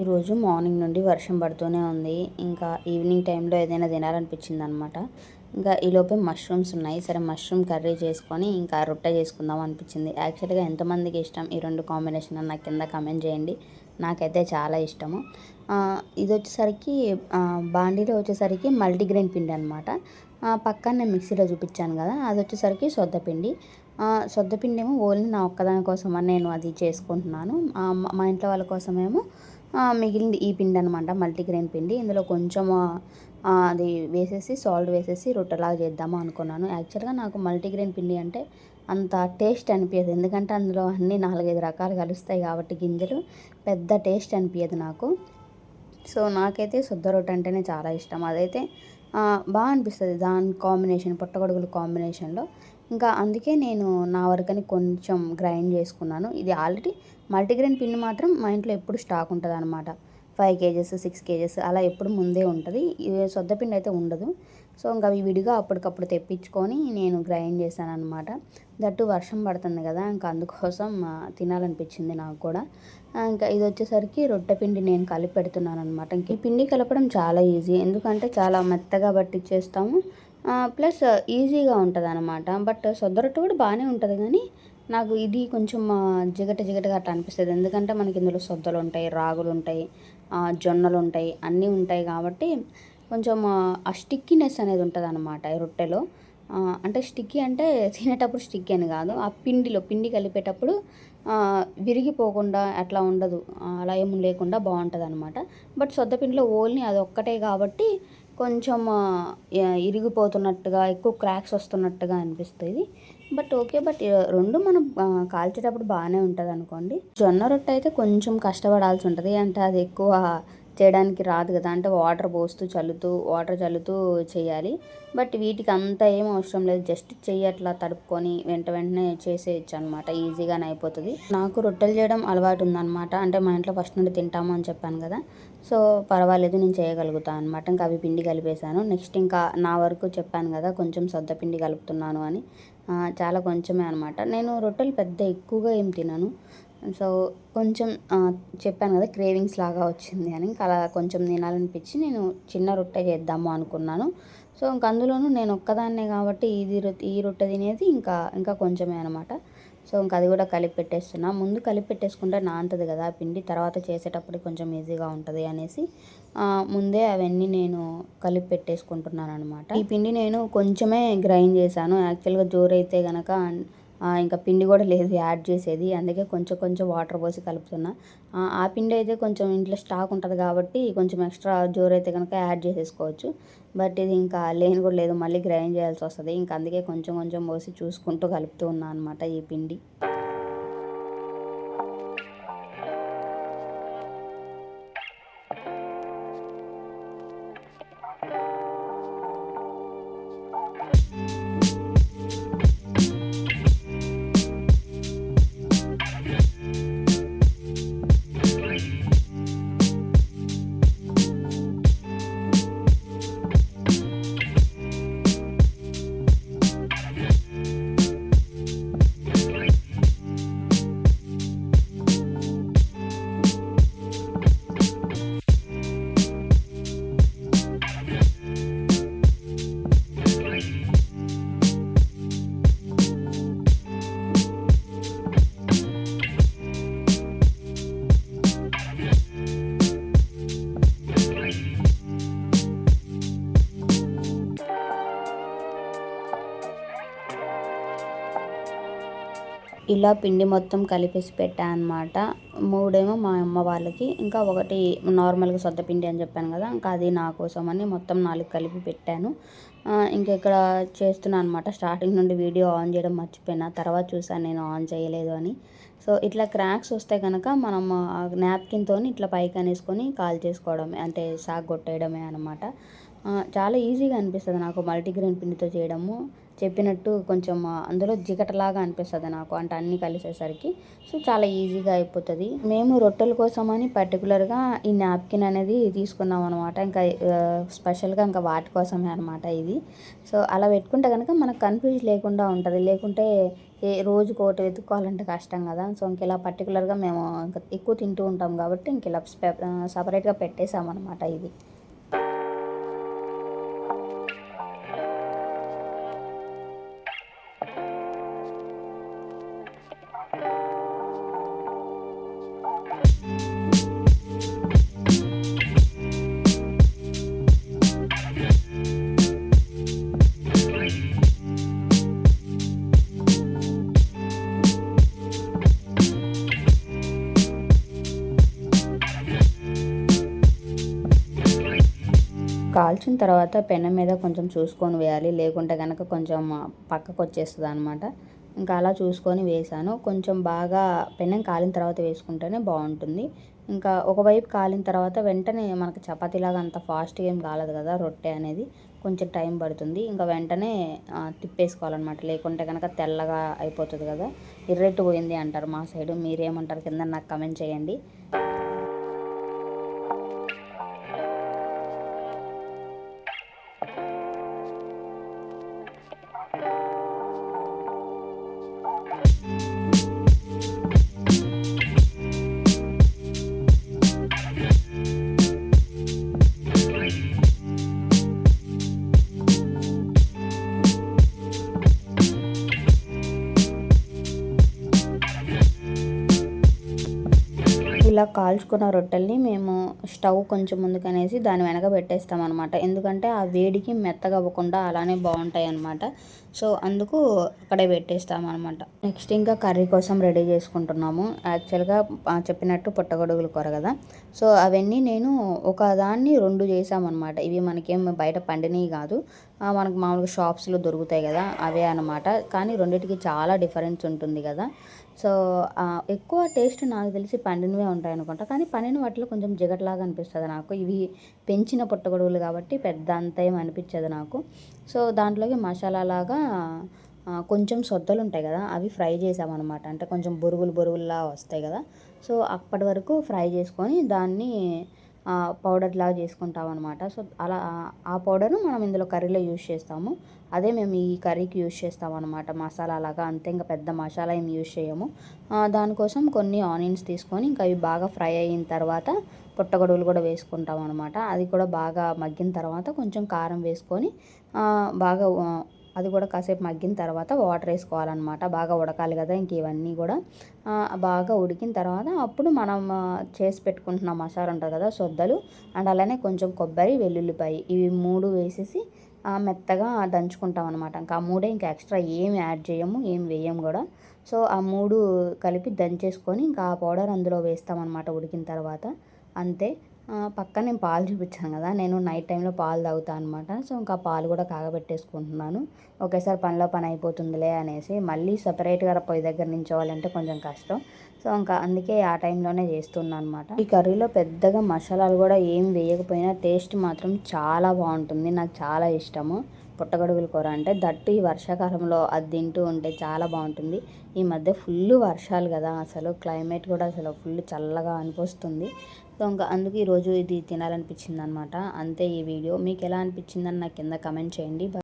ఈరోజు మార్నింగ్ నుండి వర్షం పడుతూనే ఉంది. ఇంకా ఈవినింగ్ టైంలో ఏదైనా తినాలనిపించింది అనమాట ఇంకా ఈలోపే మష్రూమ్స్ ఉన్నాయి. సరే మష్రూమ్ కర్రీ చేసుకొని ఇంకా రొట్టె చేసుకుందాం అనిపించింది. యాక్చువల్గా ఎంతమందికి ఇష్టం? ఈ రెండు కాంబినేషన్ అని నాకు కింద కమెంట్ చేయండి. నాకైతే చాలా ఇష్టము. ఇది వచ్చేసరికి బాండీలో వచ్చేసరికి మల్టీగ్రెయిన్ పిండి అనమాట పక్కన నేను మిక్సీలో చూపించాను కదా అది వచ్చేసరికి సొద్దపిండి సొద్దపిండి ఏమో ఓన్లీ నా ఒక్కదాని కోసం అని నేను అది చేసుకుంటున్నాను. మా- ఇంట్లో వాళ్ళ కోసమేమో మిగిలింది ఈ పిండి అనమాట మల్టీగ్రెయిన్ పిండి. ఇందులో కొంచెం అది వేసేసి సాల్ట్ వేసేసి రొట్టెలాగా చేద్దాము అనుకున్నాను. యాక్చువల్గా నాకు మల్టీగ్రెయిన్ పిండి అంటే అంత టేస్ట్ అనిపించదు ఎందుకంటే అందులో అన్ని నాలుగైదు రకాలు కలుస్తాయి కాబట్టి గింజలు పెద్ద టేస్ట్ అనిపించదు నాకు. సో నాకైతే శుద్ధ రొట్టె అంటేనే చాలా ఇష్టం. అదైతే బాగా అనిపిస్తుంది దాని కాంబినేషన్ పుట్టగొడుగుల కాంబినేషన్లో ఇంకా అందుకే నేను నా వరకని కొంచెం గ్రైండ్ చేసుకున్నాను. ఇది ఆల్రెడీ మల్టీగ్రెయిన్ పిండి మాత్రం మా ఇంట్లో ఎప్పుడు స్టాక్ ఉంటుంది అనమాట ఫైవ్ కేజెస్ సిక్స్ కేజెస్ అలా ఎప్పుడు ముందే ఉంటుంది. ఇది సొద్ద పిండి అయితే ఉండదు. సో ఇంకా అవి విడిగా అప్పటికప్పుడు తెప్పించుకొని నేను గ్రైండ్ చేశాను అనమాట దట్టు వర్షం పడుతుంది కదా ఇంకా అందుకోసం తినాలనిపించింది నాకు కూడా. ఇంకా ఇది వచ్చేసరికి రొట్టె పిండి నేను కలిపి పెడుతున్నాను అనమాట ఇంక ఈ పిండి కలపడం చాలా ఈజీ. ఎందుకంటే చాలా మెత్తగా పట్టించేస్తాము ప్లస్ ఈజీగా ఉంటుంది అనమాట బట్ సొద్ద రొట్టె కూడా బాగానే ఉంటుంది కానీ నాకు ఇది కొంచెం జిగట జిగటగా అట్లా అనిపిస్తుంది. ఎందుకంటే మనకి ఇందులో సొద్దలు ఉంటాయి రాగులు ఉంటాయి జొన్నలు ఉంటాయి అన్నీ ఉంటాయి కాబట్టి కొంచెం ఆ, స్టిక్కీనెస్ అనేది ఉంటుంది అనమాట ఈ రొట్టెలో. అంటే స్టిక్కీ అంటే తినేటప్పుడు స్టిక్కీ అని కాదు ఆ పిండిలో పిండి కలిపేటప్పుడు విరిగిపోకుండా అట్లా ఉండదు. అలా ఏమి లేకుండా బాగుంటుంది అనమాట బట్ సొద్ద పిండిలో ఓన్లీ అది ఒక్కటే కాబట్టి కొంచెం ఇరిగిపోతున్నట్టుగా ఎక్కువ క్రాక్స్ వస్తున్నట్టుగా అనిపిస్తుంది. బట్ ఓకే బట్ రెండు మనం కాల్చేటప్పుడు బాగానే ఉంటుంది అనుకోండి జొన్న రొట్టె అయితే కొంచెం కష్టపడాల్సి ఉంటుంది. అంటే అది ఎక్కువ చేయడానికి రాదు కదా. అంటే వాటర్ పోస్తూ చల్లుతూ వాటర్ చల్లుతూ చేయాలి. బట్ వీటికి అంత ఏం అవసరం లేదు. జస్ట్ చెయ్యి అట్లా తడుపుకొని వెంట వెంటనే చేసేయచ్చు అనమాట ఈజీగానే అయిపోతుంది. నాకు రొట్టెలు చేయడం అలవాటు ఉందన్నమాట. అంటే మా ఇంట్లో ఫస్ట్ నుండి తింటాము అని చెప్పాను కదా. సో పర్వాలేదు నేను చేయగలుగుతాను అనమాట ఇంకా అవి పిండి కలిపేశాను. నెక్స్ట్ ఇంకా నా వరకు చెప్పాను కదా కొంచెం సొద్ద పిండి కలుపుతున్నాను అని. చాలా కొంచెమే అనమాట నేను రొట్టెలు పెద్ద ఎక్కువగా ఏం తినను. సో కొంచెం చెప్పాను కదా క్రేవింగ్స్ లాగా వచ్చింది అని. ఇంకా అలా కొంచెం తినాలనిపించి నేను చిన్న రొట్టె చేద్దాము అనుకున్నాను. సో ఇంక అందులోనూ నేను ఒక్కదాన్నే కాబట్టి ఇది ఈ రొట్టె తినేది ఇంకా ఇంకా కొంచెమే అనమాట. సో ఇంక అది కూడా కలిపి పెట్టేస్తున్నా. ముందు కలిపి పెట్టేసుకుంటే నాంతది కదా ఆ పిండి తర్వాత చేసేటప్పుడు కొంచెం ఈజీగా ఉంటుంది అనేసి ముందే అవన్నీ నేను కలిపి పెట్టేసుకుంటున్నాను అనమాట ఈ పిండి నేను కొంచెమే గ్రైండ్ చేశాను. యాక్చువల్గా జోరైతే గనక ఇంకా పిండి కూడా లేదు యాడ్ చేసేది. అందుకే కొంచెం కొంచెం వాటర్ పోసి కలుపుతున్నా. ఆ, పిండి అయితే కొంచెం ఇంట్లో స్టాక్ ఉంటుంది కాబట్టి కొంచెం ఎక్స్ట్రా జోరు అయితే కనుక యాడ్ చేసేసుకోవచ్చు. బట్ ఇది ఇంకా లేని కూడా లేదు. మళ్ళీ గ్రైండ్ చేయాల్సి వస్తుంది. ఇంకా అందుకే కొంచెం కొంచెం పోసి చూసుకుంటూ కలుపుతూ ఉన్నా అనమాట ఈ పిండి. Bye. ఇలా పిండి మొత్తం కలిపేసి పెట్టాను అనమాట మూడేమో మా అమ్మ వాళ్ళకి ఇంకా ఒకటి నార్మల్గా సొద్ద పిండి అని చెప్పాను కదా ఇంకా అది నా కోసం అని మొత్తం నాలుగు కలిపి పెట్టాను. ఇంకా ఇక్కడ చేస్తున్నాను అనమాట స్టార్టింగ్ నుండి వీడియో ఆన్ చేయడం మర్చిపోయినా తర్వాత చూసాను నేను ఆన్ చేయలేదు అని. సో ఇట్లా క్రాక్స్ వస్తే కనుక మనం నాప్కిన్తో ఇట్లా పైకి అనేసుకొని కాల్ చేసుకోవడమే అంటే సాగ్ కొట్టేయడమే అనమాట చాలా ఈజీగా అనిపిస్తుంది నాకు మల్టీగ్రెయిన్ పిండితో చేయడము. చెప్పినట్టు కొంచెం అందులో జిగటలాగా అనిపిస్తుంది నాకు. అంటే అన్నీ కలిసేసరికి. సో చాలా ఈజీగా అయిపోతుంది. మేము రొట్టెల కోసమని పర్టికులర్గా ఈ నాప్కిన్ అనేది తీసుకున్నాం అనమాట ఇంకా స్పెషల్గా ఇంకా వాటి కోసమే అనమాట ఇది. సో అలా పెట్టుకుంటే కనుక మనకు కన్ఫ్యూజ్ లేకుండా ఉంటుంది. లేకుంటే ఏ రోజుకి ఒకటి వెతుక్కోవాలంటే కష్టం కదా. సో ఇంక ఇలా పర్టికులర్గా మేము ఇంకా ఎక్కువ తింటూ ఉంటాం కాబట్టి ఇంక ఇలా సపరేట్గా పెట్టేసామన్నమాట ఇది. కాల్చిన తర్వాత పెనం మీద కొంచెం చూసుకొని వేయాలి. లేకుంటే కనుక కొంచెం పక్కకు వచ్చేస్తుంది అనమాట ఇంకా అలా చూసుకొని వేసాను కొంచెం బాగా పెనం కాలిన తర్వాత వేసుకుంటేనే బాగుంటుంది. ఇంకా ఒకవైపు కాలిన తర్వాత వెంటనే మనకు చపాతీలాగా అంత ఫాస్ట్గా ఏం కాలదు కదా రొట్టె అనేది. కొంచెం టైం పడుతుంది. ఇంకా వెంటనే తిప్పేసుకోవాలన్నమాట. లేకుంటే కనుక తెల్లగా అయిపోతుంది కదా ఇర్రెట్టు పోయింది అంటారు మా సైడు. మీరేమంటారు? కింద నాకు కమెంట్ చేయండి. ఇలా కాల్చుకున్న రొట్టెల్ని మేము స్టవ్ కొంచెం ముందుకనేసి దాని వెనక పెట్టేస్తాం అనమాట ఎందుకంటే ఆ వేడికి మెత్తగా అవ్వకుండా అలానే బాగుంటాయి అనమాట సో అందుకు అక్కడే పెట్టేస్తాం అనమాట నెక్స్ట్ ఇంకా కర్రీ కోసం రెడీ చేసుకుంటున్నాము. యాక్చువల్గా చెప్పినట్టు పుట్టగొడుగులు కూర కదా. సో అవన్నీ నేను ఒక దాన్ని రెండు చేసామన్నమాట ఇవి మనకేం బయట పండినవి కాదు. మనకు మామూలుగా షాప్స్లో దొరుకుతాయి కదా అవే అనమాట కానీ రెండింటికి చాలా డిఫరెన్స్ ఉంటుంది కదా. సో ఎక్కువ టేస్ట్ నాకు తెలిసి పండినవే ఉంటాయి అనుకుంటా. కానీ పండిన వాటిలో కొంచెం జిగట్లాగా అనిపిస్తుంది నాకు. ఇవి పెంచిన పుట్టగొడుగులు కాబట్టి పెద్ద అంత ఏం అనిపించదు నాకు. సో దాంట్లోకి మసాలా లాగా కొంచెం సొద్దలు ఉంటాయి కదా అవి ఫ్రై చేసామన్నమాట. అంటే కొంచెం బొరుగులు బొరుగుల్లా వస్తాయి కదా. సో అప్పటి వరకు ఫ్రై చేసుకొని దాన్ని పౌడర్ లాగా చేసుకుంటాం అనమాట సో అలా ఆ పౌడర్ను మనం ఇందులో కర్రీలో యూజ్ చేస్తాము. అదే మేము ఈ కర్రీకి యూజ్ చేస్తాం అనమాట మసాలా లాగా అంతే ఇంకా పెద్ద మసాలా ఏం యూజ్ చేయము. దానికోసం కొన్ని ఆనియన్స్ తీసుకొని ఇంకా అవి బాగా ఫ్రై అయిన తర్వాత పుట్టగొడుగులు కూడా వేసుకుంటాం అనమాట అది కూడా బాగా మగ్గిన తర్వాత కొంచెం కారం వేసుకొని బాగా అది కూడా కాసేపు మగ్గిన తర్వాత వాటర్ వేసుకోవాలన్నమాట. బాగా ఉడకాలి కదా ఇంక ఇవన్నీ కూడా. బాగా ఉడికిన తర్వాత అప్పుడు మనం చేసి పెట్టుకుంటున్న మసాలా ఉంటుంది కదా సొద్దలు అండ్ అలానే కొంచెం కొబ్బరి వెల్లుల్లిపాయ ఇవి మూడు వేసేసి మెత్తగా దంచుకుంటాం అనమాట ఇంకా ఆ మూడే ఇంకా ఎక్స్ట్రా ఏమి యాడ్ చేయము ఏం వేయము కూడా. సో ఆ మూడు కలిపి దంచేసుకొని ఇంకా ఆ పౌడర్ అందులో వేస్తామన్నమాట ఉడికిన తర్వాత. అంతే. పక్కన నేను పాలు చూపించాను కదా నేను నైట్ టైంలో పాలు తాగుతాను అనమాట సో ఇంకా పాలు కూడా కాగబెట్టేసుకుంటున్నాను. ఒకేసారి పనిలో పని అయిపోతుందిలే అనేసి మళ్ళీ సపరేట్గా పొయ్యి దగ్గర నించోవాలంటే కొంచెం కష్టం. సో ఇంకా అందుకే ఆ టైంలోనే చేస్తున్నాను అనమాట ఈ కర్రీలో పెద్దగా మసాలాలు కూడా ఏం వేయకపోయినా టేస్ట్ మాత్రం చాలా బాగుంటుంది. నాకు చాలా ఇష్టము. పుట్టగొడుగుల కూర అంటే దట్టు ఈ వర్షాకాలంలో అది తింటూ ఉంటే చాలా బాగుంటుంది. ఈ మధ్య ఫుల్ వర్షాలు కదా అసలు క్లైమేట్ కూడా అసలు ఫుల్ చల్లగా అనిపిస్తుంది. సో ఇంకా అందుకు ఈరోజు ఇది తినాలనిపించింది అనమాట అంతే ఈ వీడియో. మీకు ఎలా అనిపించిందని నాకు కింద కమెంట్ చేయండి.